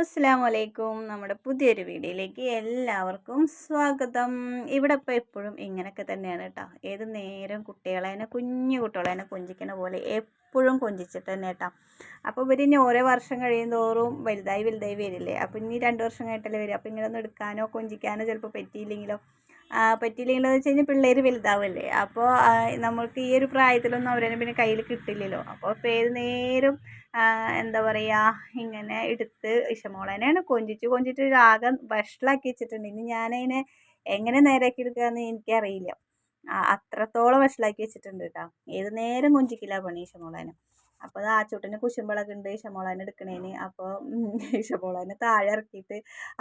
അസ്സാം വലൈക്കും നമ്മുടെ പുതിയൊരു വീഡിയോയിലേക്ക് എല്ലാവർക്കും സ്വാഗതം. ഇവിടെ ഇപ്പോൾ എപ്പോഴും ഇങ്ങനെയൊക്കെ തന്നെയാണ് കേട്ടോ. ഏത് നേരം കുട്ടികളെ കുഞ്ഞു കുട്ടികളെ കൊഞ്ചിക്കുന്ന പോലെ എപ്പോഴും കൊഞ്ചിച്ചിട്ട് തന്നെ കേട്ടോ. അപ്പോൾ ഇവർ ഇനി ഓരോ വർഷം കഴിയും തോറും വലുതായി വലുതായി വരില്ലേ? അപ്പോൾ ഇനി രണ്ട് വർഷം കഴിഞ്ഞിട്ടല്ലേ വരിക? അപ്പോൾ ഇങ്ങനെ ഒന്ന് എടുക്കാനോ കൊഞ്ചിക്കാനോ ചിലപ്പോൾ പറ്റിയില്ലെങ്കിലോ? പറ്റിയില്ലെങ്കിലോ എന്ന് വെച്ച് കഴിഞ്ഞാൽ പിള്ളേർ വലുതാവല്ലേ? അപ്പോൾ നമ്മൾക്ക് ഈ ഒരു പ്രായത്തിലൊന്നും അവരെ പിന്നെ കയ്യിൽ കിട്ടില്ലല്ലോ. അപ്പോൾ പേര് നേരം എന്താ പറയുക ഇങ്ങനെ എടുത്ത് ഇഷമോളനെയാണ് കൊഞ്ചിച്ച് കൊഞ്ചിച്ച് രാഗം വഷളാക്കി വെച്ചിട്ടുണ്ട്. ഇനി ഞാനതിനെ എങ്ങനെ നേരാക്കി എടുക്കുകയെന്ന് എനിക്കറിയില്ല. അത്രത്തോളം വഷളാക്കി വെച്ചിട്ടുണ്ട് കേട്ടോ. ഏത് നേരം കൊഞ്ചിക്കില്ല പണി ഇഷമോളനെ. അപ്പോൾ അത് ചൂട്ടിന് കുശുമ്പളൊക്കെ ഉണ്ട് ഇഷമോളനെ എടുക്കണേന്. അപ്പോൾ ഇഷമോളനെ താഴെ ഇറക്കിയിട്ട്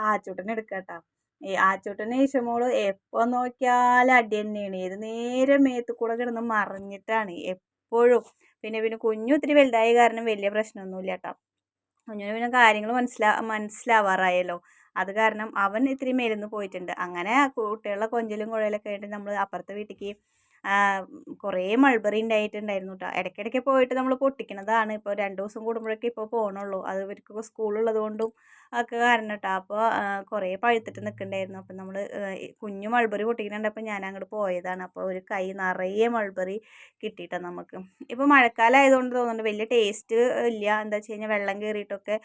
ആച്ചൂട്ടനെ എടുക്കാം കേട്ടോ ഈ ആച്ചൂട്ടനെ ഇഷമോൾ എപ്പോ നോക്കിയാലും അടി തന്നെയാണ്. ഏത് നേരം മേത്ത് കൂടെ കിടന്ന് മറിഞ്ഞിട്ടാണ് എപ്പോഴും. പിന്നെ പിന്നെ കുഞ്ഞു ഒത്തിരി വലുതായ കാരണം വലിയ പ്രശ്നമൊന്നുമില്ല കേട്ടോ. കുഞ്ഞിന് പിന്നെ കാര്യങ്ങൾ മനസ്സിലാ മനസ്സിലാവാറായല്ലോ. അത് കാരണം അവൻ ഇത്തിരി മേലിന്ന് പോയിട്ടുണ്ട്. അങ്ങനെ കുട്ടികളുടെ കൊഞ്ചലും കുഴലൊക്കെ ആയിട്ട് നമ്മൾ അപ്പുറത്തെ വീട്ടിലേക്ക് കുറേ മൾബറി ഉണ്ടായിട്ടുണ്ടായിരുന്നു കേട്ടോ ഇടയ്ക്കിടയ്ക്ക് പോയിട്ട് നമ്മൾ പൊട്ടിക്കണതാണ്. ഇപ്പോൾ രണ്ട് ദിവസം കൂടുമ്പോഴൊക്കെ ഇപ്പോൾ പോകണുള്ളൂ അത് ഇവർക്ക് സ്കൂളുള്ളത് കൊണ്ടും ഒക്കെ കാരണം കേട്ടോ അപ്പോൾ കുറേ പഴുത്തിട്ട് നിൽക്കുന്നുണ്ടായിരുന്നു അപ്പം നമ്മൾ കുഞ്ഞു മൾബറി പൊട്ടിക്കുന്നുണ്ടപ്പോൾ ഞാൻ അങ്ങോട്ട് പോയതാണ്. അപ്പോൾ ഒരു കൈ നിറയെ മൾബറി കിട്ടിയിട്ടാണ് നമുക്ക്. ഇപ്പോൾ മഴക്കാലം ആയതുകൊണ്ട് തോന്നുന്നുണ്ട്. വലിയ ടേസ്റ്റ് ഇല്ല. എന്താ വെച്ച് കഴിഞ്ഞാൽ വെള്ളം കയറിയിട്ടൊക്കെ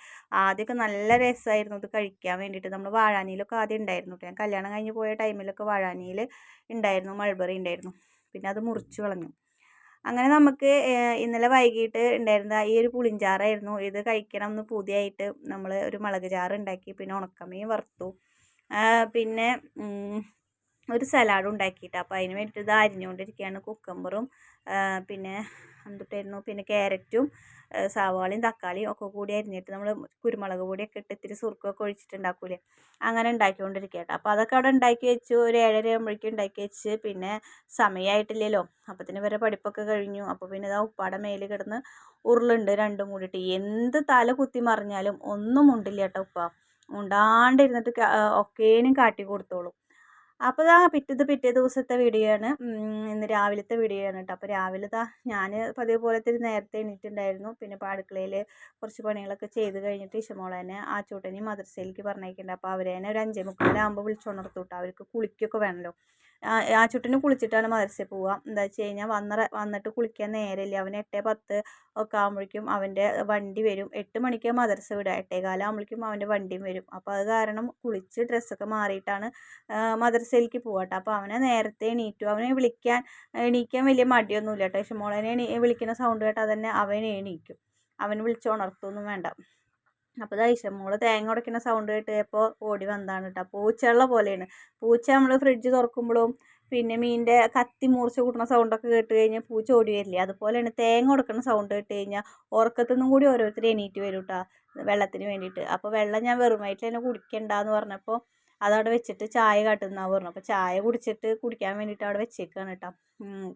ആദ്യമൊക്കെ നല്ല രസമായിരുന്നു അത് കഴിക്കാൻ വേണ്ടിയിട്ട് നമ്മൾ വാഴാനിയിലൊക്കെ ആദ്യം ഉണ്ടായിരുന്നു കേട്ടോ ഞാൻ കല്യാണം കഴിഞ്ഞ് പോയ ടൈമിലൊക്കെ വാഴാനിയിൽ ഉണ്ടായിരുന്നു മൾബറി ഉണ്ടായിരുന്നു. പിന്നെ അത് മുറിച്ച് കളഞ്ഞു. അങ്ങനെ നമുക്ക് ഇന്നലെ വൈകിട്ട് ഉണ്ടായിരുന്ന ഈ ഒരു പുളിഞ്ചാറായിരുന്നു. ഇത് കഴിക്കണം എന്ന് പുതിയായിട്ട് നമ്മൾ ഒരു മുളക് ചാറ് ഉണ്ടാക്കി പിന്നെ ഉണക്കമീൻ വറുത്തു. പിന്നെ ഒരു സലാഡ് ഉണ്ടാക്കിയിട്ട്. അപ്പോൾ അതിന് വേണ്ടിയിട്ട് ഇത് അരിഞ്ഞുകൊണ്ടിരിക്കുകയാണ്. കുക്കമ്പറും പിന്നെ എന്തുട്ടായിരുന്നു? പിന്നെ ക്യാരറ്റും സവാളയും തക്കാളിയും ഒക്കെ കൂടി അരിഞ്ഞിട്ട് നമ്മൾ കുരുമുളക് പൊടിയൊക്കെ ഇട്ട് ഇത്തിരി സുറുക്കൊക്കെ ഒഴിച്ചിട്ടുണ്ടാക്കൂലേ? അങ്ങനെ ഉണ്ടാക്കിക്കൊണ്ടിരിക്കുക കേട്ടോ അപ്പോൾ അതൊക്കെ അവിടെ ഉണ്ടാക്കി വെച്ചു. ഒരു ഏഴര ആകുമ്പോഴേക്കും ഉണ്ടാക്കി വെച്ച്. പിന്നെ സമയമായിട്ടില്ലല്ലോ അപ്പത്തിന് വരെ പഠിപ്പൊക്കെ കഴിഞ്ഞു. അപ്പോൾ പിന്നെ ഇതാ ഉപ്പാടെ മേലിൽ കിടന്ന് ഉരുളുണ്ട് രണ്ടും കൂടിയിട്ട്. എന്ത് തല കുത്തി മറിഞ്ഞാലും ഒന്നും ഉണ്ടില്ല കേട്ടോ ഉപ്പ. ഉണ്ടാണ്ടിരുന്നിട്ട് ഒക്കേനും കാട്ടി കൊടുത്തോളും. അപ്പോൾ ഇതാ പിറ്റേത് പിറ്റേ ദിവസത്തെ വീഡിയോ ആണ് ഇന്ന് രാവിലത്തെ വീഡിയോ ആണ് കേട്ടോ അപ്പോൾ രാവിലെ ഞാൻ പതിവ് പോലെ തന്നെ നേരത്തെ എണീറ്റുണ്ടായിരുന്നു. പിന്നെ ഇപ്പോൾ അടുക്കളയിൽ കുറച്ച് പണികളൊക്കെ ചെയ്ത് കഴിഞ്ഞിട്ട് ഇഷമോളനെ ആ ചൂട്ടനെയും മദ്രസയിലേക്ക് പറഞ്ഞേക്കുന്നുണ്ട് അപ്പോൾ അവരേനെ ഒരു അഞ്ചേ മുക്കാലാകുമ്പോൾ വിളിച്ചുണർത്തു കേട്ടോ അവർക്ക് കുളിക്കൊക്കെ വേണമല്ലോ ആ ചുട്ടിന് കുളിച്ചിട്ടാണ് മദ്രസയിൽ പോവുക. എന്താ വെച്ച് കഴിഞ്ഞാൽ വന്ന വന്നിട്ട് കുളിക്കാൻ നേരമില്ല. അവന് എട്ട് പത്ത് ഒക്കെ ആകുമ്പോഴേക്കും അവന്റെ വണ്ടി വരും. എട്ട് മണിക്ക് മദ്രസ വിടുക. എട്ടേകാലാകുമ്പോഴേക്കും അവന്റെ വണ്ടിയും വരും. അപ്പോൾ അത് കാരണം കുളിച്ച് ഡ്രസ്സൊക്കെ മാറിയിട്ടാണ് മദർസയിലേക്ക് പോകട്ടെ അപ്പോൾ അവനെ നേരത്തെ എണീറ്റു. അവനെ വിളിക്കാൻ എണീക്കാൻ വലിയ മടിയൊന്നുമില്ല കേട്ടോ. പക്ഷെ മോളനെ വിളിക്കുന്ന സൗണ്ട് കേട്ടാൽ തന്നെ അവനെ എണീക്കും. അവൻ വിളിച്ചുണർത്തൊന്നും വേണ്ട. അപ്പോൾ ഇതാ ഇഷമോൾ തേങ്ങ ഉടയ്ക്കുന്ന സൗണ്ട് കേട്ടപ്പോൾ ഓടി വന്നതാണ് കേട്ടോ പൂച്ചയുള്ള പോലെയാണ്. പൂച്ച നമ്മൾ ഫ്രിഡ്ജ് തുറക്കുമ്പോഴും പിന്നെ മീനിന്റെ കത്തി മൂർച്ച കൂട്ടുന്ന സൗണ്ടൊക്കെ കേട്ട് കഴിഞ്ഞാൽ പൂച്ച ഓടി വരില്ലേ? അതുപോലെയാണ് തേങ്ങ ഉടക്കുന്ന സൗണ്ട് കേട്ട് കഴിഞ്ഞാൽ ഉറക്കത്തുനിന്നും കൂടി ഓരോരുത്തർ എണീറ്റ് വരും കേട്ടോ വെള്ളത്തിന് വേണ്ടിയിട്ട്. അപ്പോൾ വെള്ളം ഞാൻ വെറുമായിട്ട് തന്നെ കുടിക്കണ്ടെന്ന് പറഞ്ഞപ്പോൾ അതവിടെ വെച്ചിട്ട് ചായ കാട്ടുന്നാ പറഞ്ഞു. അപ്പോൾ ചായ കുടിച്ചിട്ട് കുടിക്കാൻ വേണ്ടിയിട്ട് അവിടെ വെച്ചേക്കാണ് കേട്ടോ.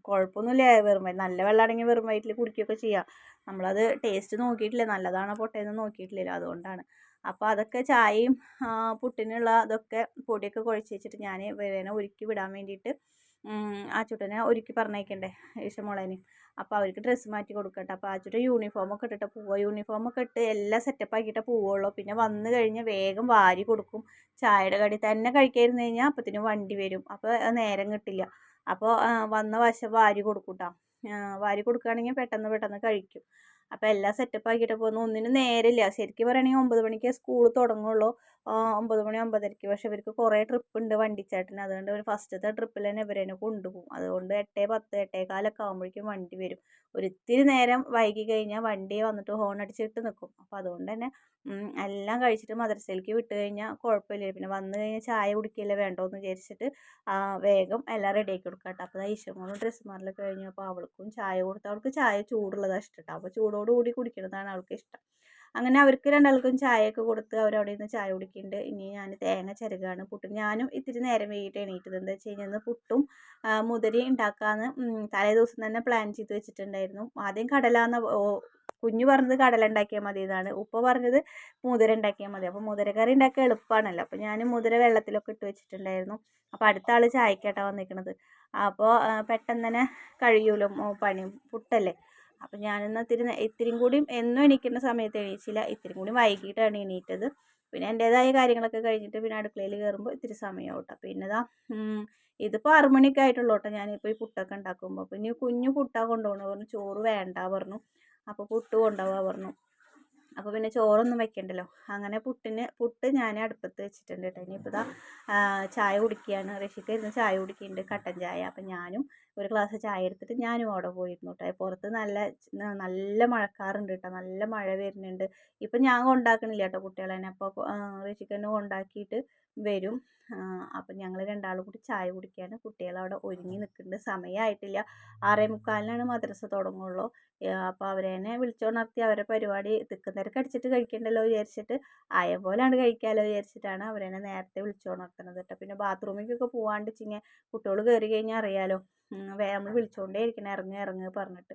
കുഴപ്പമൊന്നുമില്ല വെറും നല്ല വെള്ളമാണെങ്കിൽ വെറും വയറ്റിൽ കുടിക്കുകയൊക്കെ ചെയ്യാം. നമ്മളത് ടേസ്റ്റ് നോക്കിയിട്ടില്ല. നല്ലതാണോ പൊട്ടേന്ന് നോക്കിയിട്ടില്ലല്ലോ അതുകൊണ്ടാണ്. അപ്പോൾ അതൊക്കെ ചായയും പുട്ടിനുള്ള അതൊക്കെ പൊടിയൊക്കെ കുഴച്ച് വെച്ചിട്ട് ഞാൻ വേറെ ഒരുക്കി വിടാൻ വേണ്ടിയിട്ട് ആ ചുട്ടനെ ഒരുക്കി പറഞ്ഞേക്കണ്ടേ ഇഷ്ടമുള്ളതിന് അപ്പോൾ അവർക്ക് ഡ്രസ്സ് മാറ്റി കൊടുക്കട്ടെ. അപ്പോൾ യൂണിഫോം യൂണിഫോമൊക്കെ ഇട്ടിട്ട് യൂണിഫോം ഒക്കെ ഇട്ട് എല്ലാം സെറ്റപ്പ് ആക്കിയിട്ടേ പോവുള്ളൂ. പിന്നെ വന്നു കഴിഞ്ഞാൽ വേഗം വാരി കൊടുക്കും. ചായയുടെ കടി തന്നെ കഴിക്കാതിരുന്ന് കഴിഞ്ഞാൽ അപ്പത്തിന് വണ്ടി വരും. അപ്പോൾ നേരം കിട്ടില്ല. അപ്പോൾ വന്ന വശം വാരി കൊടുക്കൂട്ടാ. വാരി കൊടുക്കുകയാണെങ്കിൽ പെട്ടെന്ന് പെട്ടെന്ന് കഴിക്കും. അപ്പോൾ എല്ലാം സെറ്റപ്പ് ആക്കിയിട്ട് പോകുന്നു. ഒന്നിനും നേരമില്ല. ശരിക്കും പറയുകയാണെങ്കിൽ ഒമ്പത് മണിക്ക് സ്കൂൾ തുടങ്ങുള്ളൂ. ഒമ്പത് മണി ഒമ്പതരയ്ക്ക് പക്ഷേ ഇവർക്ക് കുറേ ട്രിപ്പ് ഉണ്ട് വണ്ടിച്ചേട്ടന്. അതുകൊണ്ട് ഒരു ഫസ്റ്റത്തെ ട്രിപ്പിൽ തന്നെ ഇവരെന്നെ കൊണ്ടുപോകും. അതുകൊണ്ട് എട്ടേ പത്ത് എട്ടേകാലൊക്കെ ആകുമ്പോഴേക്കും വണ്ടി വരും. ഒരിത്തിരി നേരം വൈകി കഴിഞ്ഞാൽ വണ്ടി വന്നിട്ട് ഹോൺ അടിച്ചിട്ട് നിൽക്കും അപ്പോൾ അതുകൊണ്ട് തന്നെ എല്ലാം കഴിച്ചിട്ട് മദ്രസയിലേക്ക് വിട്ട് കഴിഞ്ഞാൽ കുഴപ്പമില്ല. പിന്നെ വന്നു കഴിഞ്ഞാൽ ചായ കുടിക്കില്ല വേണ്ടോ എന്ന് വിചാരിച്ചിട്ട് വേഗം എല്ലാം റെഡി ആക്കി കൊടുക്കാം കേട്ടോ അപ്പോൾ ഈശോമോളും ഡ്രസ്സ് മാറലൊക്കെ കഴിഞ്ഞു. അപ്പോൾ അവൾക്കും ചായ കൊടുത്ത് അവൾക്ക് ചായ ചൂടുള്ളതാണ് ഇഷ്ടം കേട്ടോ അപ്പോൾ ചൂടോടുകൂടി കുടിക്കുന്നതാണ് അവൾക്ക് ഇഷ്ടം. അങ്ങനെ അവർക്ക് രണ്ടാൾക്കും ചായയൊക്കെ കൊടുത്ത് അവരവിടെ നിന്ന് ചായ കുടിക്കുന്നുണ്ട് ഇനി ഞാൻ തേങ്ങ ചിരകാണ് പുട്ടും. ഞാനും ഇത്തിരി നേരം വൈകിട്ട് എണീറ്റത്. എന്താ വെച്ച് കഴിഞ്ഞാൽ പുട്ടും മുതിരി ഉണ്ടാക്കാമെന്ന് തലേ ദിവസം തന്നെ പ്ലാൻ ചെയ്ത് വെച്ചിട്ടുണ്ടായിരുന്നു. ആദ്യം കടലാന്ന് കുഞ്ഞു പറഞ്ഞത് കടല ഉണ്ടാക്കിയാൽ മതി എന്നാണ്. ഉപ്പ പറഞ്ഞത് മുതിര ഉണ്ടാക്കിയാൽ മതി. അപ്പോൾ മുതിര കറി ഉണ്ടാക്കാൻ എളുപ്പമാണല്ലോ അപ്പോൾ ഞാൻ മുതിര വെള്ളത്തിലൊക്കെ ഇട്ട് വെച്ചിട്ടുണ്ടായിരുന്നു. അപ്പോൾ അടുത്ത ആൾ ചായക്കാട്ടാണ് വന്നിരിക്കുന്നത് അപ്പോൾ പെട്ടെന്ന് തന്നെ കഴിയൂലോ പണി. പുട്ടല്ലേ? അപ്പോൾ ഞാനിന്ന് ഇത്തിരി ഇത്തിരിയും കൂടിയും എന്നും എണീക്കുന്ന സമയത്ത് എണീച്ചില്ല. ഇത്തിരി കൂടി വൈകിട്ടാണ് എണീറ്റത്. പിന്നെ എന്റേതായ കാര്യങ്ങളൊക്കെ കഴിഞ്ഞിട്ട് പിന്നെ അടുക്കളയിൽ കയറുമ്പോൾ ഇത്തിരി സമയം കേട്ടോ പിന്നെ ഇതാ ഇതിപ്പോൾ ആറ് മണിയൊക്കെ ആയിട്ടുള്ളൂ കേട്ടോ ഞാനിപ്പോൾ ഈ പുട്ടൊക്കെ ഉണ്ടാക്കുമ്പോൾ പിന്നെ കുഞ്ഞു പുട്ടാണ് കൊണ്ടുപോകണം പറഞ്ഞു. ചോറ് വേണ്ട പറഞ്ഞു. അപ്പോൾ പുട്ട് കൊണ്ടുപോകാൻ പറഞ്ഞു. അപ്പോൾ പിന്നെ ചോറൊന്നും വെക്കണ്ടല്ലോ. അങ്ങനെ പുട്ടിന് പുട്ട് ഞാൻ അടുപ്പത്ത് വെച്ചിട്ടുണ്ട് കേട്ടോ. ഇനിയിപ്പോൾ ഇതാ ചായ കുടിക്കുകയാണ് റഷിക്ക് ഇരുന്ന് ചായ കുടിക്കുന്നുണ്ട് കട്ടൻ ചായ. അപ്പം ഞാനും ഒരു ഗ്ലാസ് ചായ എടുത്തിട്ട് ഞാനും അവിടെ പോയിരുന്നു കേട്ടോ. പുറത്ത് നല്ല നല്ല മഴക്കാറുണ്ട് കേട്ടോ. നല്ല മഴ വരുന്നുണ്ട്. ഇപ്പം ഞാൻ കൊണ്ടാക്കണില്ല കേട്ടോ കുട്ടികളെ തന്നെ അപ്പോൾ റഷിക്ക് തന്നെ കൊണ്ടാക്കിയിട്ട് വരും. അപ്പം ഞങ്ങൾ രണ്ടാളും കൂടി ചായ കുടിക്കുകയാണ് കുട്ടികളവിടെ ഒരുങ്ങി നിൽക്കുന്നുണ്ട് സമയമായിട്ടില്ല ആറേ മുക്കാലിനാണ് മദ്രസ തുടങ്ങുള്ളൂ. അപ്പോൾ അവരെ തന്നെ വിളിച്ചുണർത്തി അവരെ പരിപാടി തിക്കുന്നേരക്ക് അടിച്ചിട്ട് കഴിക്കണ്ടല്ലോ വിചാരിച്ചിട്ട് ആയ പോലെയാണ് കഴിക്കാമല്ലോ വിചാരിച്ചിട്ടാണ് അവരെന്നെ നേരത്തെ വിളിച്ചുണർത്തുന്നത് കേട്ടോ പിന്നെ ബാത്റൂമിലേക്കൊക്കെ പോകാണ്ട് വെച്ചിങ്ങനെ കുട്ടികൾ കയറി കഴിഞ്ഞാൽ അറിയാലോ. നമ്മൾ വിളിച്ചുകൊണ്ടേ ഇരിക്കണം ഇറങ്ങ് ഇറങ്ങ് പറഞ്ഞിട്ട്.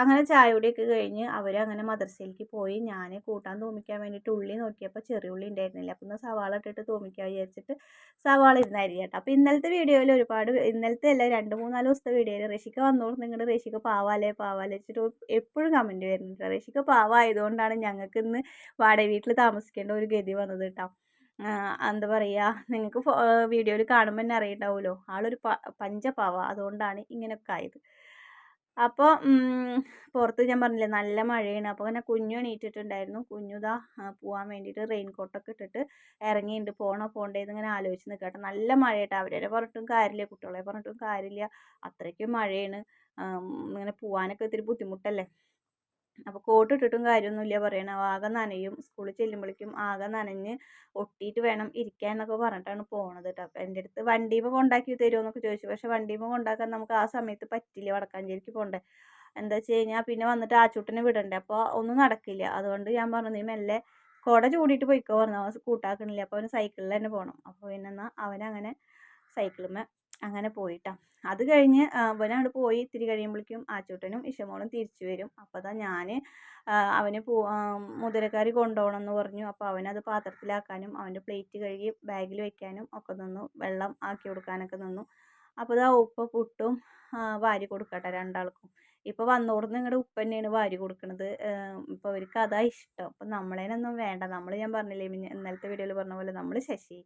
അങ്ങനെ ചായ കുടിയൊക്കെ കഴിഞ്ഞ് അവർ അങ്ങനെ മദ്രസയിലേക്ക് പോയി ഞാൻ കൂട്ടാൻ തൂമിക്കാൻ വേണ്ടിയിട്ട് ഉള്ളി നോക്കിയപ്പോൾ ചെറിയ ഉള്ളി ഉണ്ടായിരുന്നില്ല. അപ്പം എന്നാൽ സവാള ഇട്ടിട്ട് തൂമിക്കാൻ വിചാരിച്ചിട്ട് സവാള ഇരുന്നായിരിക്കും കേട്ടോ. അപ്പോൾ ഇന്നലത്തെ വീഡിയോയിൽ ഒരുപാട് ഇന്നലത്തെ അല്ല രണ്ട് മൂന്നാൽ ദിവസത്തെ വീഡിയോയിൽ റഷിക്ക വന്നോളും നിങ്ങളുടെ റഷിക്ക പാവാലേ പാവാലേ വെച്ചിട്ട് എപ്പോഴും കമന്റ് വരുന്നുണ്ട് റഷിക്ക പാവായതുകൊണ്ടാണ് ഞങ്ങൾക്ക് ഇന്ന് വാടക വീട്ടിൽ താമസിക്കേണ്ട ഒരു ഗതി വന്നത് കേട്ടോ. എന്താ പറയുക നിങ്ങൾക്ക് വീഡിയോയിൽ കാണുമ്പോൾ തന്നെ അറിയണ്ടാവുമല്ലോ. ആളൊരു പ പഞ്ചപാവ അതുകൊണ്ടാണ് ഇങ്ങനെയൊക്കെ ആയത്. അപ്പോൾ പുറത്ത് ഞാൻ പറഞ്ഞില്ലേ നല്ല മഴയാണ്. അപ്പോൾ അങ്ങനെ കുഞ്ഞു എണീറ്റിട്ടുണ്ടായിരുന്നു. കുഞ്ഞുതാ പോകാൻ വേണ്ടിയിട്ട് റെയിൻ കോട്ടൊക്കെ ഇട്ടിട്ട് ഇറങ്ങിയിട്ടുണ്ട് പോകണോ പോകണ്ടേ എന്നിങ്ങനെ ആലോചിച്ച് നിൽക്കട്ടെ നല്ല മഴയായിട്ട് അവരെ പറഞ്ഞിട്ടും കാര്യമില്ല. കുട്ടികളെ പറഞ്ഞിട്ടും കാര്യമില്ല. അത്രയ്ക്കും മഴയാണ്. ഇങ്ങനെ പോകാനൊക്കെ ഇത്തിരി ബുദ്ധിമുട്ടല്ലേ? അപ്പോൾ കോട്ട് ഇട്ടിട്ടും കാര്യമൊന്നുമില്ല. പറയണ ആകെ നനയും. സ്കൂളിൽ ചെല്ലുമ്പോഴേക്കും ആകെ നനഞ്ഞ് ഒട്ടിയിട്ട് വേണം ഇരിക്കാൻ എന്നൊക്കെ പറഞ്ഞിട്ടാണ് പോണത് കേട്ടോ അപ്പോൾ എന്റെ അടുത്ത് വണ്ടിയുമ്പോൾ കൊണ്ടാക്കി തരുമോ എന്നൊക്കെ ചോദിച്ചു. പക്ഷേ വണ്ടിയുമ്പോൾ കൊണ്ടാക്കാൻ നമുക്ക് ആ സമയത്ത് പറ്റില്ല വടക്കാഞ്ചേരിക്ക് പോകണ്ടേ എന്താ വെച്ച് കഴിഞ്ഞാൽ പിന്നെ വന്നിട്ട് ആച്ചൂട്ടനെ വിടണ്ടേ. അപ്പോൾ ഒന്നും നടക്കില്ല. അതുകൊണ്ട് ഞാൻ പറഞ്ഞു നീ മെല്ലെ കുട ചൂടിയിട്ട് പോയിക്കോ പറഞ്ഞു. അവൻ കൂട്ടാക്കണില്ല. അപ്പോൾ അവന് സൈക്കിളിൽ തന്നെ പോകണം അപ്പോൾ പിന്നെ എന്നാൽ അവനങ്ങനെ സൈക്കിളുമേ അങ്ങനെ പോയിട്ടാ. അത് കഴിഞ്ഞ് അവനവിടെ പോയി ഇത്തിരി കഴിയുമ്പോഴേക്കും ആച്ചൂട്ടനും ഇഷമോളും തിരിച്ചു വരും. അപ്പോൾ അതാ ഞാൻ അവന് പോ മുതിരക്കറി കൊണ്ടുപോകണം എന്ന് പറഞ്ഞു. അപ്പോൾ അവനത് പാത്രത്തിലാക്കാനും അവന്റെ പ്ലേറ്റ് കഴുകി ബാഗിൽ വെക്കാനും ഒക്കെ നിന്നു. വെള്ളം ആക്കി കൊടുക്കാനൊക്കെ നിന്നു. അപ്പോൾ ഇതാ ഉപ്പ പുട്ടും വാരി കൊടുക്കട്ടെ രണ്ടാൾക്കും. ഇപ്പോൾ വന്നോടുന്ന് നിങ്ങളുടെ ഉപ്പ തന്നെയാണ് വാരി കൊടുക്കുന്നത് ഇപ്പോൾ അവർക്ക് അതാ ഇഷ്ടം. അപ്പം നമ്മളേനൊന്നും വേണ്ട. നമ്മൾ ഞാൻ പറഞ്ഞില്ലേ ഇന്നലത്തെ വീഡിയോയിൽ പറഞ്ഞ പോലെ നമ്മൾ ശശി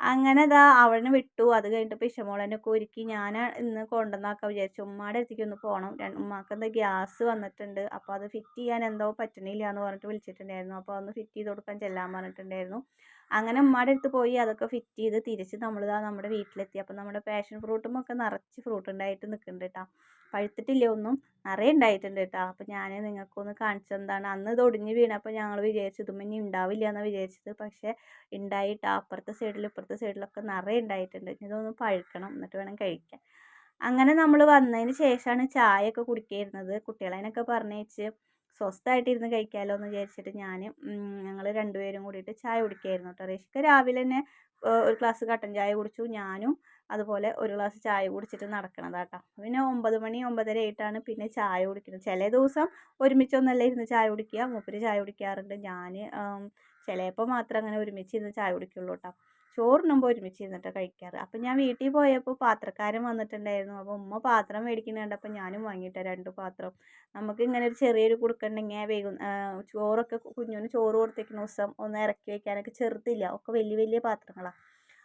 അങ്ങനെ ഇതാ അവളിനെ വിട്ടു. അത് കഴിഞ്ഞിട്ട് ഇഷമോളെനൊക്കെ ഒരുക്കി. ഞാൻ ഇന്ന് കൊണ്ടുവന്നാക്കാൻ വിചാരിച്ചു. ഉമ്മാടെ അടുത്തേക്ക് ഒന്ന് പോകണം ഉമ്മാക്ക് എന്താ ഗ്യാസ് വന്നിട്ടുണ്ട്. അപ്പോൾ അത് ഫിറ്റ് ചെയ്യാൻ എന്തോ പറ്റണില്ല എന്ന് പറഞ്ഞിട്ട് വിളിച്ചിട്ടുണ്ടായിരുന്നു. അപ്പോൾ ഒന്ന് ഫിറ്റ് ചെയ്ത് കൊടുക്കാൻ ചെല്ലാൻ പറഞ്ഞിട്ടുണ്ടായിരുന്നു. അങ്ങനെ ഉമ്മാടെ അടുത്ത് പോയി അതൊക്കെ ഫിറ്റ് ചെയ്ത് തിരിച്ച് നമ്മളിതാ നമ്മുടെ വീട്ടിലെത്തി. അപ്പം നമ്മുടെ പാഷൻ ഫ്രൂട്ടും ഒക്കെ നിറച്ച് ഫ്രൂട്ട് ഉണ്ടായിട്ട് നിൽക്കുന്നുണ്ട് കേട്ടോ പഴുത്തിട്ടില്ല ഒന്നും? നിറയെ ഉണ്ടായിട്ടുണ്ട് കേട്ടോ അപ്പം ഞാൻ നിങ്ങൾക്കൊന്ന് കാണിച്ചെന്താണ് അന്ന് ഇത് ഒടിഞ്ഞ് വീണപ്പോൾ ഞങ്ങൾ വിചാരിച്ചു ഇതും ഇനി ഉണ്ടാവില്ല എന്ന് വിചാരിച്ചത്. പക്ഷേ ഉണ്ടായിട്ട് അപ്പുറത്തെ സൈഡിലും ഇപ്പുറത്തെ സൈഡിലൊക്കെ നിറയെ ഉണ്ടായിട്ടുണ്ട് ഇതൊന്ന് പഴുക്കണം. എന്നിട്ട് വേണം കഴിക്കാൻ. അങ്ങനെ നമ്മൾ വന്നതിന് ശേഷമാണ് ചായയൊക്കെ കുടിക്കായിരുന്നത്. കുട്ടികളതിനൊക്കെ പറഞ്ഞേച്ച് സ്വസ്ഥമായിട്ടിരുന്ന് കഴിക്കാമല്ലോ എന്ന് വിചാരിച്ചിട്ട് ഞാൻ ഞങ്ങൾ രണ്ടുപേരും കൂടിയിട്ട് ചായ കുടിക്കായിരുന്നു കേട്ടോ റേഷ്ക്ക് രാവിലെ തന്നെ ഒരു ഗ്ലാസ് കട്ടൻ ചായ കുടിച്ചു. ഞാനും അതുപോലെ ഒരു ഗ്ലാസ് ചായ കുടിച്ചിട്ട് നടക്കണതാട്ടോ പിന്നെ ഒമ്പത് മണി ഒമ്പതര ആയിട്ടാണ് പിന്നെ ചായ കുടിക്കുന്നത് ചില ദിവസം ഒരുമിച്ചൊന്നല്ല ഇരുന്ന് ചായ കുടിക്കുക. മൂപ്പര് ചായ കുടിക്കാറുണ്ട്. ഞാൻ ചിലപ്പോൾ മാത്രം അങ്ങനെ ഒരുമിച്ച് ഇരുന്ന് ചായ കുടിക്കുള്ളൂ കേട്ടോ ചോറിനുമ്പോൾ ഒരുമിച്ച് ഇരുന്നിട്ട് കഴിക്കാറ്. അപ്പം ഞാൻ വീട്ടിൽ പോയപ്പോൾ പാത്രക്കാരൻ വന്നിട്ടുണ്ടായിരുന്നു. അപ്പോൾ ഉമ്മ പാത്രം മേടിക്കുന്ന കണ്ടപ്പോൾ ഞാനും വാങ്ങിയിട്ട രണ്ട് പാത്രം. നമുക്ക് ഇങ്ങനെ ഒരു ചെറിയൊരു കുടുക്കുണ്ടെങ്കിൽ വേഗം ചോറൊക്കെ കുഞ്ഞിന് ചോറ് കൊടുത്തേക്കുന്ന ദിവസം ഒന്ന് ഇറക്കി വയ്ക്കാനൊക്കെ ചെറുതില്ല. ഒക്കെ വലിയ വലിയ പാത്രങ്ങളാണ്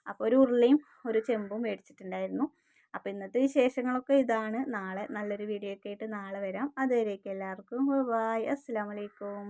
അപ്പോൾ ഒരു ഉരുളയും ഒരു ചെമ്പും മേടിച്ചിട്ടുണ്ടായിരുന്നു. അപ്പോൾ ഇന്നത്തെ വിശേഷങ്ങളൊക്കെ ഇതാണ്. നാളെ നല്ലൊരു വീഡിയോ ഒക്കെ ആയിട്ട് നാളെ വരാം. അതുവരേക്കും എല്ലാവർക്കും. ബായ് അസ്സാം വലൈക്കും